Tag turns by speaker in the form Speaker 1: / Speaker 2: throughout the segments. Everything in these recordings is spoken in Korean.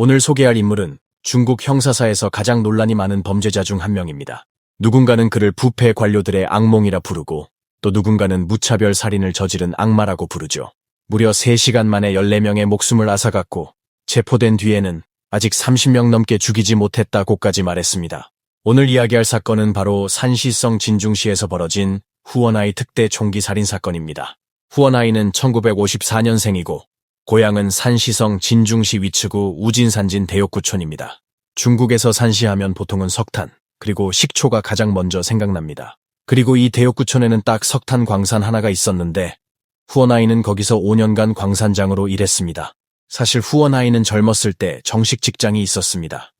Speaker 1: 오늘 소개할 인물은 중국 형사사에서 가장 논란이 많은 범죄자 중 한 명입니다. 누군가는 그를 부패 관료들의 악몽이라 부르고 또 누군가는 무차별 살인을 저지른 악마라고 부르죠. 무려 3시간 만에 14명의 목숨을 앗아갔고 체포된 뒤에는 아직 30명 넘게 죽이지 못했다고까지 말했습니다. 오늘 이야기할 사건은 바로 산시성 진중시에서 벌어진 후원아이 특대 총기 살인 사건입니다. 후원아이는 1954년생이고 고향은 산시성 진중시 위치구 우진산진 대욕구촌입니다. 중국에서 산시하면 보통은 석탄, 그리고 식초가 가장 먼저 생각납니다. 그리고 이 대욕구촌에는 딱 석탄 광산 하나가 있었는데 후원아이는 거기서 5년간 광산장으로 일했습니다. 사실 후원아이는 젊었을 때 정식 직장이 있었습니다.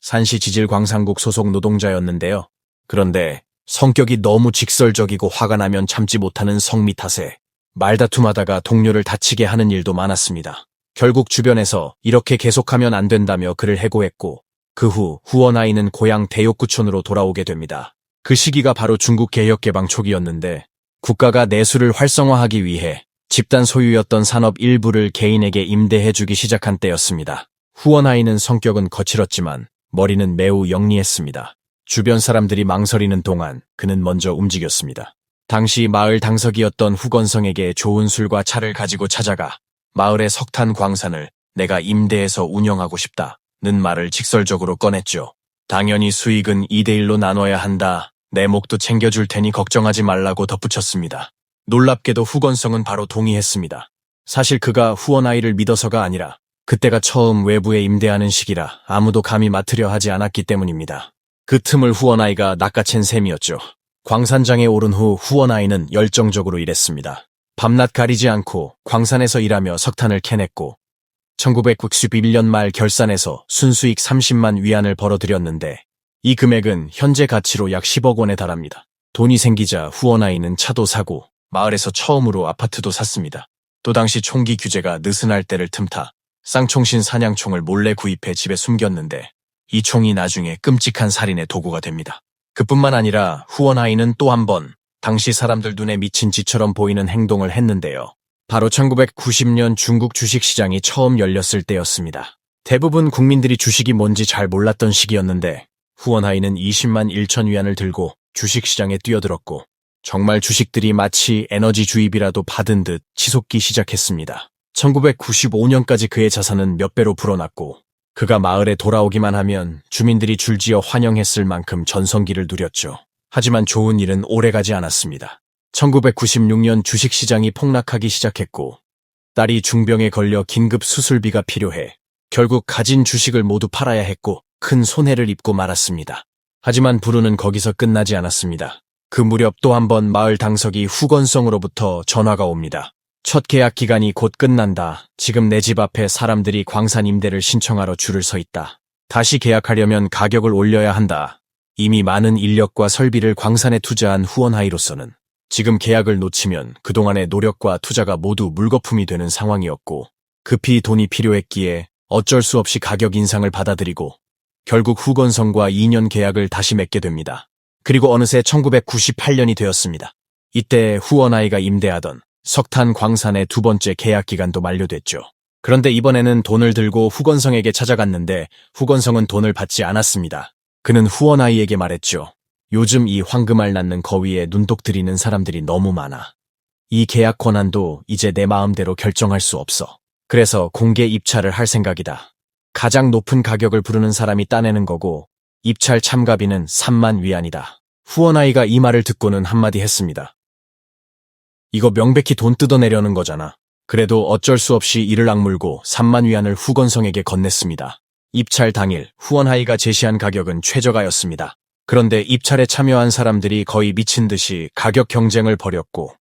Speaker 1: 산시 지질광산국 소속 노동자였는데요. 그런데 성격이 너무 직설적이고 화가 나면 참지 못하는 성미 탓에 말다툼하다가 동료를 다치게 하는 일도 많았습니다. 결국 주변에서 이렇게 계속하면 안 된다며 그를 해고했고 그 후 후원 아이는 고향 대욕구촌으로 돌아오게 됩니다. 그 시기가 바로 중국 개혁개방 초기였는데 국가가 내수를 활성화하기 위해 집단 소유였던 산업 일부를 개인에게 임대해주기 시작한 때였습니다. 후원아이는 성격은 거칠었지만 머리는 매우 영리했습니다. 주변 사람들이 망설이는 동안 그는 먼저 움직였습니다. 당시 마을 당석이었던 후건성에게 좋은 술과 차를 가지고 찾아가 마을의 석탄 광산을 내가 임대해서 운영하고 싶다 는 말을 직설적으로 꺼냈죠. 당연히 수익은 2대1로 나눠야 한다. 내 목도 챙겨줄 테니 걱정하지 말라고 덧붙였습니다. 놀랍게도 후건성은 바로 동의했습니다. 사실 그가 후원아이를 믿어서가 아니라 그때가 처음 외부에 임대하는 시기라 아무도 감히 맡으려 하지 않았기 때문입니다. 그 틈을 후원아이가 낚아챈 셈이었죠. 광산장에 오른 후 후원아이는 열정적으로 일했습니다. 밤낮 가리지 않고 광산에서 일하며 석탄을 캐냈고 1991년 말 결산에서 순수익 30만 위안을 벌어들였는데 이 금액은 현재 가치로 약 10억 원에 달합니다. 돈이 생기자 후원아이는 차도 사고 마을에서 처음으로 아파트도 샀습니다. 또 당시 총기 규제가 느슨할 때를 틈타 쌍총신 사냥총을 몰래 구입해 집에 숨겼는데 이 총이 나중에 끔찍한 살인의 도구가 됩니다. 그뿐만 아니라 후원아이는 또 한 번 당시 사람들 눈에 미친 지처럼 보이는 행동을 했는데요. 바로 1990년 중국 주식시장이 처음 열렸을 때였습니다. 대부분 국민들이 주식이 뭔지 잘 몰랐던 시기였는데 후원아이는 20만 1천 위안을 들고 주식시장에 뛰어들었고 정말 주식들이 마치 에너지 주입이라도 받은 듯 치솟기 시작했습니다. 1995년까지 그의 자산은 몇 배로 불어났고 그가 마을에 돌아오기만 하면 주민들이 줄지어 환영했을 만큼 전성기를 누렸죠. 하지만 좋은 일은 오래가지 않았습니다. 1996년 주식시장이 폭락하기 시작했고 딸이 중병에 걸려 긴급 수술비가 필요해 결국 가진 주식을 모두 팔아야 했고 큰 손해를 입고 말았습니다. 하지만 불운은 거기서 끝나지 않았습니다. 그 무렵 또 한 번 마을 당석이 후건성으로부터 전화가 옵니다. 첫 계약 기간이 곧 끝난다. 지금 내 집 앞에 사람들이 광산 임대를 신청하러 줄을 서 있다. 다시 계약하려면 가격을 올려야 한다. 이미 많은 인력과 설비를 광산에 투자한 후원하이로서는 지금 계약을 놓치면 그동안의 노력과 투자가 모두 물거품이 되는 상황이었고 급히 돈이 필요했기에 어쩔 수 없이 가격 인상을 받아들이고 결국 후건성과 2년 계약을 다시 맺게 됩니다. 그리고 어느새 1998년이 되었습니다. 이때 후원아이가 임대하던 석탄 광산의 두 번째 계약 기간도 만료됐죠. 그런데 이번에는 돈을 들고 후건성에게 찾아갔는데 후건성은 돈을 받지 않았습니다. 그는 후원아이에게 말했죠. 요즘 이 황금알 낳는 거위에 눈독 들이는 사람들이 너무 많아. 이 계약 권한도 이제 내 마음대로 결정할 수 없어. 그래서 공개 입찰을 할 생각이다. 가장 높은 가격을 부르는 사람이 따내는 거고 입찰 참가비는 3만 위안이다. 후원아이가 이 말을 듣고는 한마디 했습니다. 이거 명백히 돈 뜯어내려는 거잖아. 그래도 어쩔 수 없이 이를 악물고 3만 위안을 후건성에게 건넸습니다. 입찰 당일 후원하이가 제시한 가격은 최저가였습니다. 그런데 입찰에 참여한 사람들이 거의 미친 듯이 가격 경쟁을 벌였고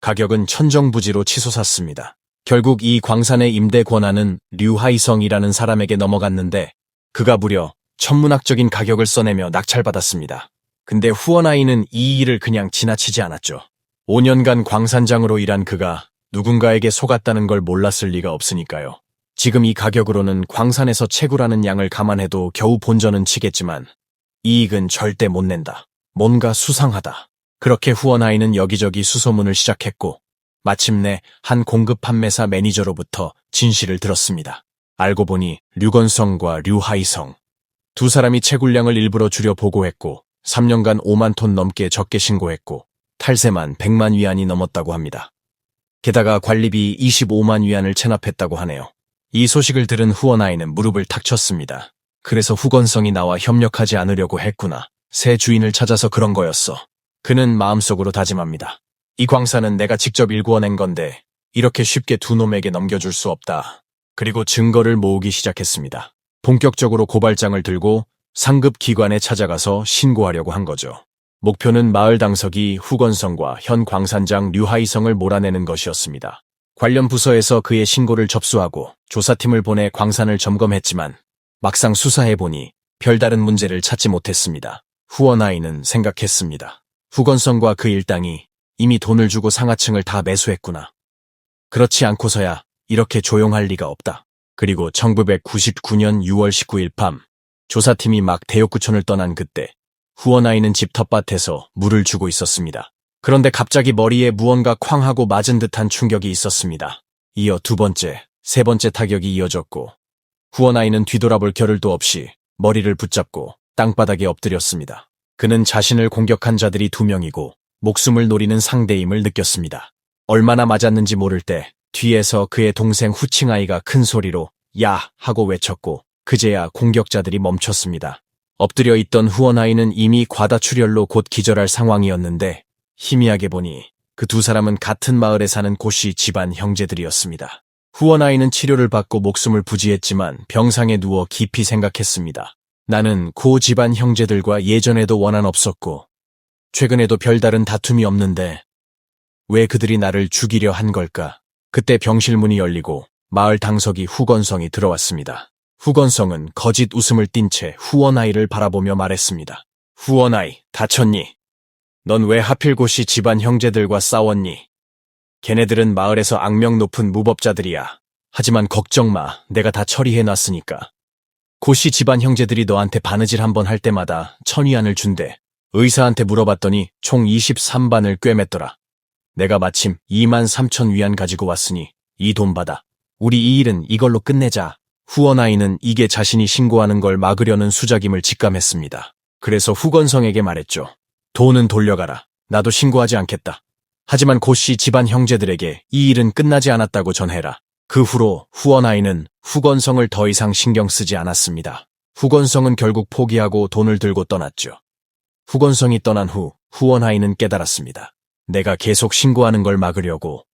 Speaker 1: 가격은 천정부지로 치솟았습니다. 결국 이 광산의 임대 권한은 류하이성이라는 사람에게 넘어갔는데 그가 무려 천문학적인 가격을 써내며 낙찰받았습니다. 근데 후원아이는 이 일을 그냥 지나치지 않았죠. 5년간 광산장으로 일한 그가 누군가에게 속았다는 걸 몰랐을 리가 없으니까요. 지금 이 가격으로는 광산에서 채굴하는 양을 감안해도 겨우 본전은 치겠지만 이익은 절대 못 낸다. 뭔가 수상하다. 그렇게 후원아이는 여기저기 수소문을 시작했고 마침내 한 공급 판매사 매니저로부터 진실을 들었습니다. 알고 보니 류건성과 류하이성. 두 사람이 채굴량을 일부러 줄여 보고했고 3년간 5만 톤 넘게 적게 신고했고 탈세만 100만 위안이 넘었다고 합니다. 게다가 관리비 25만 위안을 체납했다고 하네요. 이 소식을 들은 후원아이는 무릎을 탁 쳤습니다. 그래서 후건성이 나와 협력하지 않으려고 했구나. 새 주인을 찾아서 그런 거였어. 그는 마음속으로 다짐합니다. 이 광산은 내가 직접 일구어낸 건데 이렇게 쉽게 두 놈에게 넘겨줄 수 없다. 그리고 증거를 모으기 시작했습니다. 본격적으로 고발장을 들고 상급 기관에 찾아가서 신고하려고 한 거죠. 목표는 마을 당석이 후건성과 현 광산장 류하이성을 몰아내는 것이었습니다. 관련 부서에서 그의 신고를 접수하고 조사팀을 보내 광산을 점검했지만 막상 수사해보니 별다른 문제를 찾지 못했습니다. 후원아이는 생각했습니다. 후건성과 그 일당이 이미 돈을 주고 상하층을 다 매수했구나. 그렇지 않고서야 이렇게 조용할 리가 없다. 그리고 1999년 6월 19일 밤 조사팀이 막 대욕구촌을 떠난 그때 후원아이는 집 텃밭에서 물을 주고 있었습니다. 그런데 갑자기 머리에 무언가 쾅 하고 맞은 듯한 충격이 있었습니다. 이어 두 번째, 세 번째 타격이 이어졌고 후원아이는 뒤돌아볼 겨를도 없이 머리를 붙잡고 땅바닥에 엎드렸습니다. 그는 자신을 공격한 자들이 두 명이고 목숨을 노리는 상대임을 느꼈습니다. 얼마나 맞았는지 모를 때 뒤에서 그의 동생 후칭아이가 큰 소리로 야 하고 외쳤고 그제야 공격자들이 멈췄습니다. 엎드려 있던 후원아이는 이미 과다출혈로 곧 기절할 상황이었는데 희미하게 보니 그 두 사람은 같은 마을에 사는 고씨 집안 형제들이었습니다. 후원아이는 치료를 받고 목숨을 부지했지만 병상에 누워 깊이 생각했습니다. 나는 고 집안 형제들과 예전에도 원한 없었고 최근에도 별다른 다툼이 없는데 왜 그들이 나를 죽이려 한 걸까? 그때 병실 문이 열리고 마을 당석이 후건성이 들어왔습니다. 후건성은 거짓 웃음을 띤 채 후원아이를 바라보며 말했습니다. 후원아이, 다쳤니? 넌 왜 하필 고씨 집안 형제들과 싸웠니? 걔네들은 마을에서 악명 높은 무법자들이야. 하지만 걱정 마. 내가 다 처리해놨으니까. 고씨 집안 형제들이 너한테 바느질 한 번 할 때마다 천위안을 준대. 의사한테 물어봤더니 총 23반을 꿰맸더라. 내가 마침 2만 3천 위안 가지고 왔으니 이 돈 받아. 우리 이 일은 이걸로 끝내자. 후원아이는 이게 자신이 신고하는 걸 막으려는 수작임을 직감했습니다. 그래서 후건성에게 말했죠. 돈은 돌려가라. 나도 신고하지 않겠다. 하지만 고씨 집안 형제들에게 이 일은 끝나지 않았다고 전해라. 그 후로 후원아이는 후건성을 더 이상 신경 쓰지 않았습니다. 후건성은 결국 포기하고 돈을 들고 떠났죠. 후건성이 떠난 후 후원아이는 깨달았습니다. 내가 계속 신고하는 걸 막으려고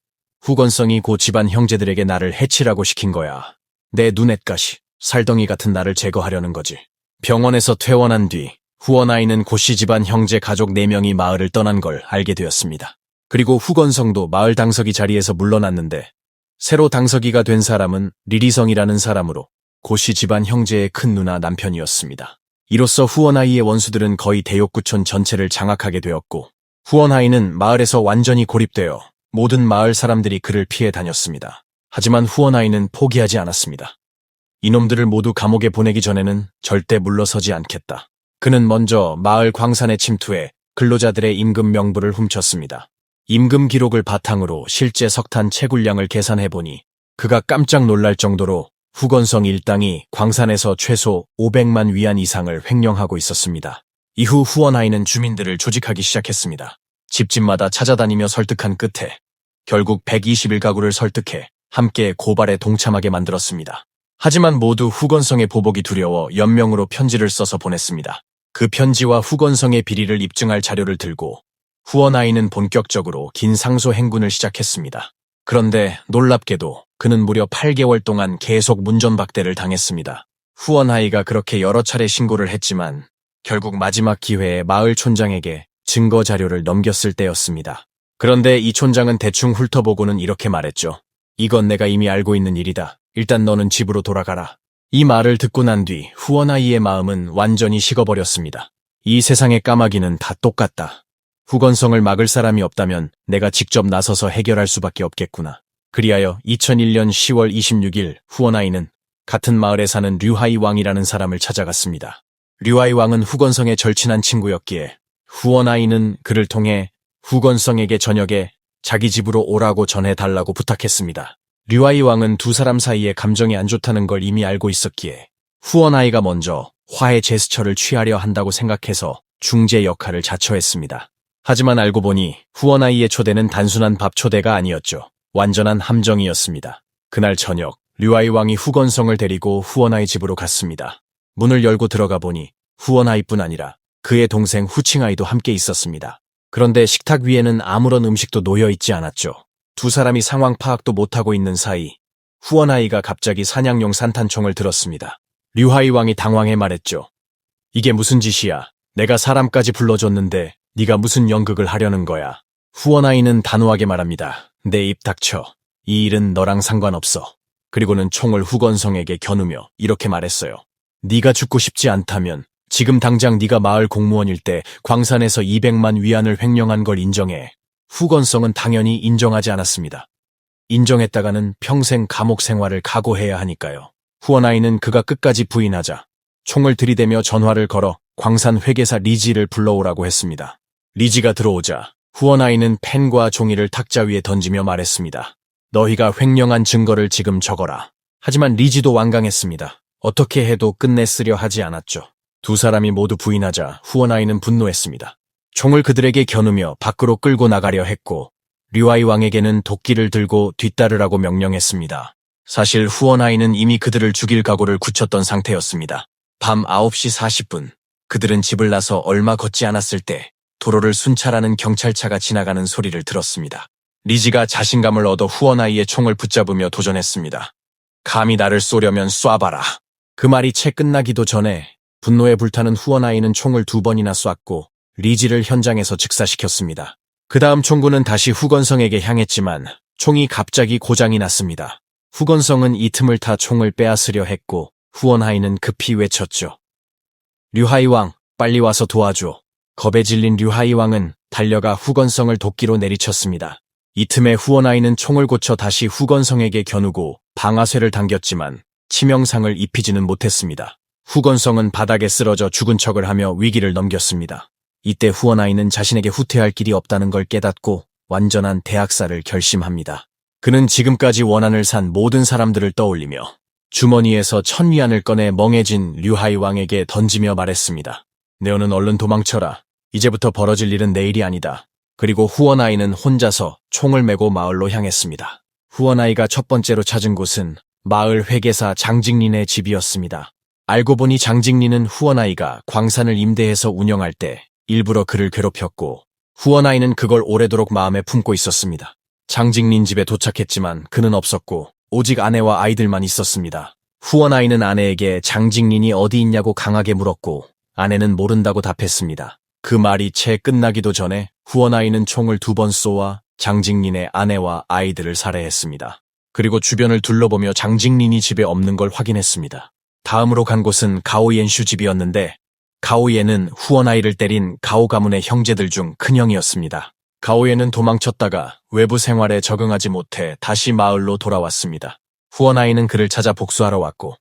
Speaker 1: 후건성이 고 집안 형제들에게 나를 해치라고 시킨 거야. 내 눈엣가시, 살덩이 같은 나를 제거하려는 거지. 병원에서 퇴원한 뒤 후원아이는 고씨 집안 형제 가족 4명이 마을을 떠난 걸 알게 되었습니다. 그리고 후건성도 마을 당서기 자리에서 물러났는데 새로 당서기가 된 사람은 리리성이라는 사람으로 고씨 집안 형제의 큰 누나 남편이었습니다. 이로써 후원아이의 원수들은 거의 대욕구촌 전체를 장악하게 되었고 후원아이는 마을에서 완전히 고립되어 모든 마을 사람들이 그를 피해 다녔습니다. 하지만 후원아이는 포기하지 않았습니다. 이놈들을 모두 감옥에 보내기 전에는 절대 물러서지 않겠다. 그는 먼저 마을 광산에 침투해 근로자들의 임금 명부를 훔쳤습니다. 임금 기록을 바탕으로 실제 석탄 채굴량을 계산해보니 그가 깜짝 놀랄 정도로 후건성 일당이 광산에서 최소 500만 위안 이상을 횡령하고 있었습니다. 이후 후원아이는 주민들을 조직하기 시작했습니다. 집집마다 찾아다니며 설득한 끝에 결국 121가구를 설득해 함께 고발에 동참하게 만들었습니다. 하지만 모두 후건성의 보복이 두려워 연명으로 편지를 써서 보냈습니다. 그 편지와 후건성의 비리를 입증할 자료를 들고 후원아이는 본격적으로 긴 상소 행군을 시작했습니다. 그런데 놀랍게도 그는 무려 8개월 동안 계속 문전박대를 당했습니다. 후원아이가 그렇게 여러 차례 신고를 했지만 결국 마지막 기회에 마을 촌장에게 증거 자료를 넘겼을 때였습니다. 그런데 이 촌장은 대충 훑어보고는 이렇게 말했죠. 이건 내가 이미 알고 있는 일이다. 일단 너는 집으로 돌아가라. 이 말을 듣고 난 뒤 후원 아이의 마음은 완전히 식어버렸습니다. 이 세상의 까마귀는 다 똑같다. 후건성을 막을 사람이 없다면 내가 직접 나서서 해결할 수밖에 없겠구나. 그리하여 2001년 10월 26일 후원아이는 같은 마을에 사는 류하이 왕이라는 사람을 찾아갔습니다. 류하이 왕은 후건성의 절친한 친구였기에 후원아이는 그를 통해 후건성에게 저녁에 자기 집으로 오라고 전해달라고 부탁했습니다. 류아이 왕은 두 사람 사이에 감정이 안 좋다는 걸 이미 알고 있었기에 후원아이가 먼저 화해 제스처를 취하려 한다고 생각해서 중재 역할을 자처했습니다. 하지만 알고 보니 후원아이의 초대는 단순한 밥 초대가 아니었죠. 완전한 함정이었습니다. 그날 저녁 류아이 왕이 후건성을 데리고 후원아이 집으로 갔습니다. 문을 열고 들어가 보니 후원아이뿐 아니라 그의 동생 후칭아이도 함께 있었습니다. 그런데 식탁 위에는 아무런 음식도 놓여 있지 않았죠. 두 사람이 상황 파악도 못하고 있는 사이 후원아이가 갑자기 사냥용 산탄총을 들었습니다. 류하이 왕이 당황해 말했죠. 이게 무슨 짓이야? 내가 사람까지 불러줬는데 네가 무슨 연극을 하려는 거야? 후원아이는 단호하게 말합니다. 내 입 닥쳐. 이 일은 너랑 상관없어. 그리고는 총을 후건성에게 겨누며 이렇게 말했어요. 네가 죽고 싶지 않다면 지금 당장 네가 마을 공무원일 때 광산에서 200만 위안을 횡령한 걸 인정해. 후건성은 당연히 인정하지 않았습니다. 인정했다가는 평생 감옥 생활을 각오해야 하니까요. 후원아이는 그가 끝까지 부인하자 총을 들이대며 전화를 걸어 광산 회계사 리지를 불러오라고 했습니다. 리지가 들어오자 후원아이는 펜과 종이를 탁자 위에 던지며 말했습니다. 너희가 횡령한 증거를 지금 적어라. 하지만 리지도 완강했습니다. 어떻게 해도 끝내쓰려 하지 않았죠. 두 사람이 모두 부인하자 후원아이는 분노했습니다. 총을 그들에게 겨누며 밖으로 끌고 나가려 했고 류아이 왕에게는 도끼를 들고 뒤따르라고 명령했습니다. 사실 후원아이는 이미 그들을 죽일 각오를 굳혔던 상태였습니다. 밤 9시 40분 그들은 집을 나서 얼마 걷지 않았을 때 도로를 순찰하는 경찰차가 지나가는 소리를 들었습니다. 리지가 자신감을 얻어 후원아이의 총을 붙잡으며 도전했습니다. 감히 나를 쏘려면 쏴봐라. 그 말이 채 끝나기도 전에 분노에 불타는 후원아이는 총을 두 번이나 쐈고 리지를 현장에서 즉사시켰습니다. 그 다음 총구는 다시 후건성에게 향했지만 총이 갑자기 고장이 났습니다. 후건성은 이 틈을 타 총을 빼앗으려 했고 후원하이는 급히 외쳤죠. 류하이 왕, 빨리 와서 도와줘. 겁에 질린 류하이 왕은 달려가 후건성을 도끼로 내리쳤습니다. 이 틈에 후원하이는 총을 고쳐 다시 후건성에게 겨누고 방아쇠를 당겼지만 치명상을 입히지는 못했습니다. 후건성은 바닥에 쓰러져 죽은 척을 하며 위기를 넘겼습니다. 이때 후원아이는 자신에게 후퇴할 길이 없다는 걸 깨닫고 완전한 대학살을 결심합니다. 그는 지금까지 원한을 산 모든 사람들을 떠올리며 주머니에서 천위안을 꺼내 멍해진 류하이 왕에게 던지며 말했습니다. 네오는 얼른 도망쳐라. 이제부터 벌어질 일은 내일이 아니다. 그리고 후원아이는 혼자서 총을 메고 마을로 향했습니다. 후원아이가 첫 번째로 찾은 곳은 마을 회계사 장직린의 집이었습니다. 알고 보니 장직린은 후원아이가 광산을 임대해서 운영할 때 일부러 그를 괴롭혔고 후원아이는 그걸 오래도록 마음에 품고 있었습니다. 장직린 집에 도착했지만 그는 없었고 오직 아내와 아이들만 있었습니다. 후원아이는 아내에게 장직린이 어디 있냐고 강하게 물었고 아내는 모른다고 답했습니다. 그 말이 채 끝나기도 전에 후원아이는 총을 두 번 쏘아 장직린의 아내와 아이들을 살해했습니다. 그리고 주변을 둘러보며 장직린이 집에 없는 걸 확인했습니다. 다음으로 간 곳은 가오옌슈 집이었는데 가오옌은 후원아이를 때린 가오 가문의 형제들 중 큰형이었습니다. 가오옌은 도망쳤다가 외부 생활에 적응하지 못해 다시 마을로 돌아왔습니다. 후원아이는 그를 찾아 복수하러 왔고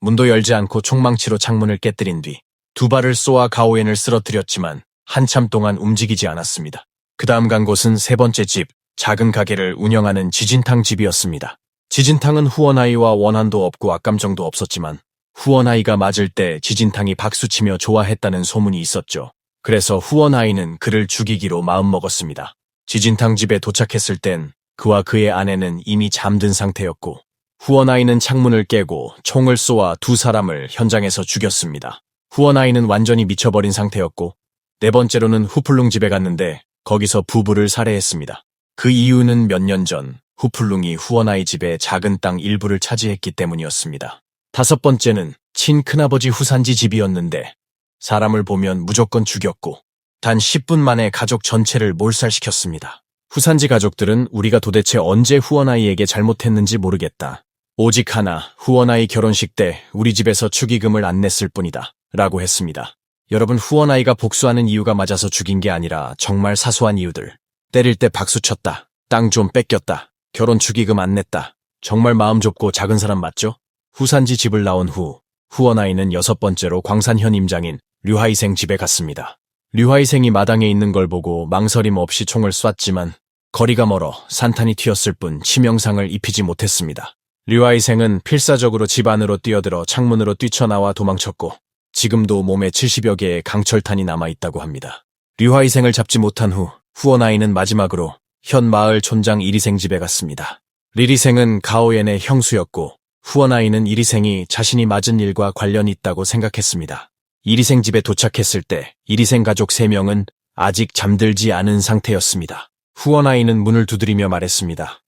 Speaker 1: 문도 열지 않고 총망치로 창문을 깨뜨린 뒤 두 발을 쏘아 가오옌을 쓰러뜨렸지만 한참 동안 움직이지 않았습니다. 그 다음 간 곳은 세 번째 집, 작은 가게를 운영하는 지진탕 집이었습니다. 지진탕은 후원아이와 원한도 없고 악감정도 없었지만 후원아이가 맞을 때 지진탕이 박수치며 좋아했다는 소문이 있었죠. 그래서 후원아이는 그를 죽이기로 마음먹었습니다. 지진탕 집에 도착했을 땐 그와 그의 아내는 이미 잠든 상태였고 후원아이는 창문을 깨고 총을 쏘아 두 사람을 현장에서 죽였습니다. 후원아이는 완전히 미쳐버린 상태였고 네 번째로는 후플룽 집에 갔는데 거기서 부부를 살해했습니다. 그 이유는 몇 년 전 후플룽이 후원아이 집에 작은 땅 일부를 차지했기 때문이었습니다. 다섯 번째는 친큰아버지 후산지 집이었는데 사람을 보면 무조건 죽였고 단 10분 만에 가족 전체를 몰살시켰습니다. 후산지 가족들은 우리가 도대체 언제 후원아이에게 잘못했는지 모르겠다. 오직 하나 후원아이 결혼식 때 우리 집에서 축의금을 안 냈을 뿐이다. 라고 했습니다. 여러분 후원아이가 복수하는 이유가 맞아서 죽인 게 아니라 정말 사소한 이유들. 때릴 때 박수 쳤다. 땅 좀 뺏겼다. 결혼 축의금 안 냈다. 정말 마음 좁고 작은 사람 맞죠? 후산지 집을 나온 후 후원아이는 여섯 번째로 광산현 임장인 류하이생 집에 갔습니다. 류하이생이 마당에 있는 걸 보고 망설임 없이 총을 쐈지만 거리가 멀어 산탄이 튀었을 뿐 치명상을 입히지 못했습니다. 류아이생은 필사적으로 집 안으로 뛰어들어 창문으로 뛰쳐나와 도망쳤고 지금도 몸에 70여 개의 강철탄이 남아있다고 합니다. 류하이생을 잡지 못한 후 후원아이는 마지막으로 현 마을 촌장 이리생 집에 갔습니다. 리리생은 가오엔의 형수였고 후원아이는 이리생이 자신이 맞은 일과 관련이 있다고 생각했습니다. 이리생 집에 도착했을 때 이리생 가족 3명은 아직 잠들지 않은 상태였습니다. 후원아이는 문을 두드리며 말했습니다.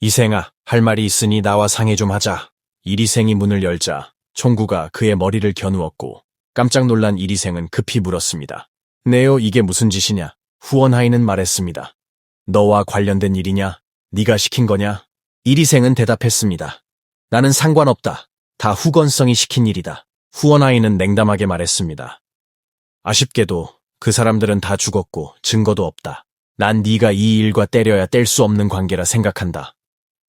Speaker 1: 이생아, 할 말이 있으니 나와 상의 좀 하자. 이리생이 문을 열자 총구가 그의 머리를 겨누었고 깜짝 놀란 이리생은 급히 물었습니다. 네요, 이게 무슨 짓이냐? 후원하이는 말했습니다. 너와 관련된 일이냐? 네가 시킨 거냐? 이리생은 대답했습니다. 나는 상관없다. 다 후건성이 시킨 일이다. 후원하이는 냉담하게 말했습니다. 아쉽게도 그 사람들은 다 죽었고 증거도 없다. 난 네가 이 일과 때려야 뗄 수 없는 관계라 생각한다.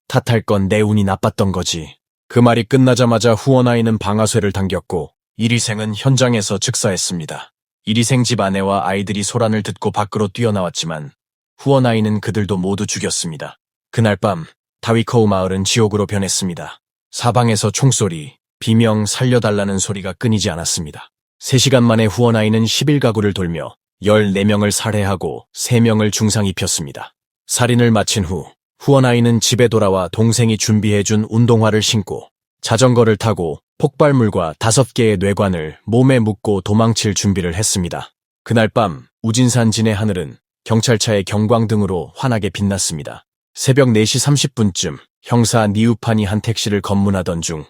Speaker 1: 탓할 건 내 운이 나빴던 거지. 그 말이 끝나자마자 후원아이는 방아쇠를 당겼고 이리생은 현장에서 즉사했습니다. 이리생 집 아내와 아이들이 소란을 듣고 밖으로 뛰어나왔지만 후원아이는 그들도 모두 죽였습니다. 그날 밤 다위커우 마을은 지옥으로 변했습니다. 사방에서 총소리, 비명 살려달라는 소리가 끊이지 않았습니다. 3시간 만에 후원아이는 11가구를 돌며 14명을 살해하고 3명을 중상 입혔습니다. 살인을 마친 후 후원아이는 집에 돌아와 동생이 준비해준 운동화를 신고 자전거를 타고 폭발물과 다섯 개의 뇌관을 몸에 묻고 도망칠 준비를 했습니다. 그날 밤 우진산 진의 하늘은 경찰차의 경광등으로 환하게 빛났습니다. 새벽 4시 30분쯤 형사 니우판이 한 택시를 검문하던 중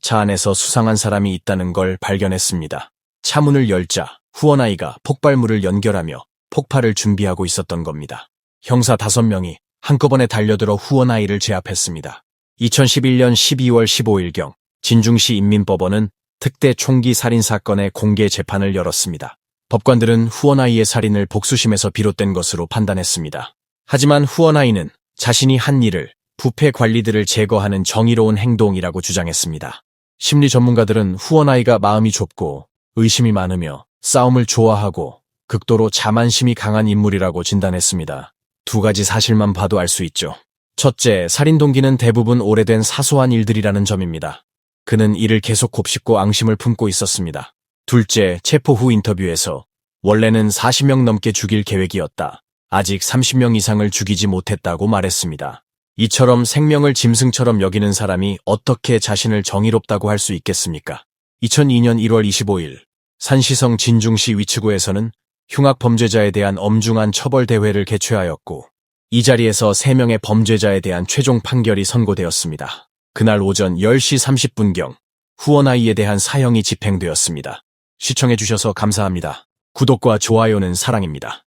Speaker 1: 차 안에서 수상한 사람이 있다는 걸 발견했습니다. 차 문을 열자 후원아이가 폭발물을 연결하며 폭발을 준비하고 있었던 겁니다. 형사 5명이 한꺼번에 달려들어 후원아이를 제압했습니다. 2011년 12월 15일경 진중시 인민법원은 특대 총기 살인 사건의 공개 재판을 열었습니다. 법관들은 후원아이의 살인을 복수심에서 비롯된 것으로 판단했습니다. 하지만 후원아이는 자신이 한 일을 부패 관리들을 제거하는 정의로운 행동이라고 주장했습니다. 심리 전문가들은 후원아이가 마음이 좁고 의심이 많으며 싸움을 좋아하고 극도로 자만심이 강한 인물이라고 진단했습니다. 두 가지 사실만 봐도 알 수 있죠. 첫째, 살인 동기는 대부분 오래된 사소한 일들이라는 점입니다. 그는 이를 계속 곱씹고 앙심을 품고 있었습니다. 둘째, 체포 후 인터뷰에서 원래는 40명 넘게 죽일 계획이었다. 아직 30명 이상을 죽이지 못했다고 말했습니다. 이처럼 생명을 짐승처럼 여기는 사람이 어떻게 자신을 정의롭다고 할 수 있겠습니까? 2002년 1월 25일 산시성 진중시 위치구에서는 흉악 범죄자에 대한 엄중한 처벌 대회를 개최하였고 이 자리에서 3명의 범죄자에 대한 최종 판결이 선고되었습니다. 그날 오전 10시 30분경 후원아이에 대한 사형이 집행되었습니다. 시청해주셔서 감사합니다. 구독과 좋아요는 사랑입니다.